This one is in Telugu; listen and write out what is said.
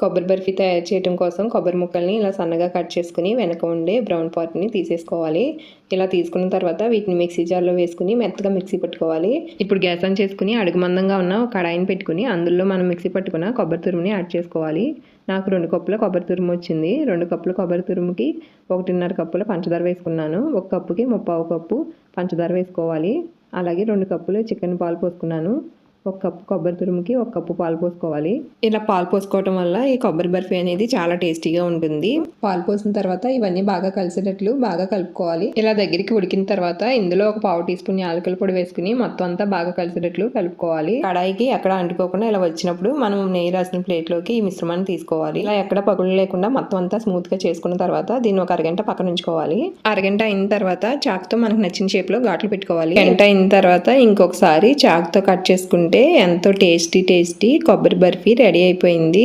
కొబ్బరి బర్ఫీ తయారు చేయడం కోసం కొబ్బరి ముక్కల్ని ఇలా సన్నగా కట్ చేసుకుని వెనక ఉండే బ్రౌన్ పార్ట్ని తీసేసుకోవాలి. ఇలా తీసుకున్న తర్వాత వీటిని మిక్సీ జార్లో వేసుకుని మెత్తగా మిక్సీ పట్టుకోవాలి. ఇప్పుడు గ్యాస్ ఆన్ చేసుకుని అడుగు మందంగా ఉన్న ఒక కడాయిని పెట్టుకుని అందులో మనం మిక్సీ పట్టుకున్న కొబ్బరి తురుముని యాడ్ చేసుకోవాలి. నాకు రెండు కప్పుల కొబ్బరి తురుము వచ్చింది. రెండు కప్పుల కొబ్బరి తురుముకి ఒకటిన్నర కప్పుల పంచదార వేసుకున్నాను. ఒక కప్పుకి ముప్పావు కప్పు పంచదార వేసుకోవాలి. అలాగే రెండు కప్పులు చికెన్ పాలు పోసుకున్నాను. ఒక కప్పు కొబ్బరి తురుముకి ఒక కప్పు పాలు పోసుకోవాలి. ఇలా పాలు పోసుకోవటం వల్ల ఈ కొబ్బరి బర్ఫీ అనేది చాలా టేస్టీగా ఉంటుంది. పాలు పోసిన తర్వాత ఇవన్నీ బాగా కలిసేటట్లు బాగా కలుపుకోవాలి. ఇలా దగ్గరికి ఉడికిన తర్వాత ఇందులో ఒక పావు టీ స్పూన్ యాలకల పొడి వేసుకుని మొత్తం అంతా బాగా కలిసేటట్లు కలుపుకోవాలి. కడాయికి ఎక్కడ అంటుకోకుండా ఇలా వచ్చినప్పుడు మనం నెయ్యి రాసిన ప్లేట్లోకి ఈ మిశ్రమాన్ని తీసుకోవాలి. ఇలా ఎక్కడ పగులు లేకుండా మొత్తం అంతా స్మూత్గా చేసుకున్న తర్వాత దీన్ని ఒక అరగంట పక్కన ఉంచుకోవాలి. అరగంట అయిన తర్వాత చాక్తో మనకు నచ్చిన షేప్లో ఘాట్లు పెట్టుకోవాలి. గంట అయిన తర్వాత ఇంకొకసారి చాక్తో కట్ చేసుకుంటే ఎంతో టేస్టీ టేస్టీ కొబ్బరి బర్ఫీ రెడీ అయిపోయింది.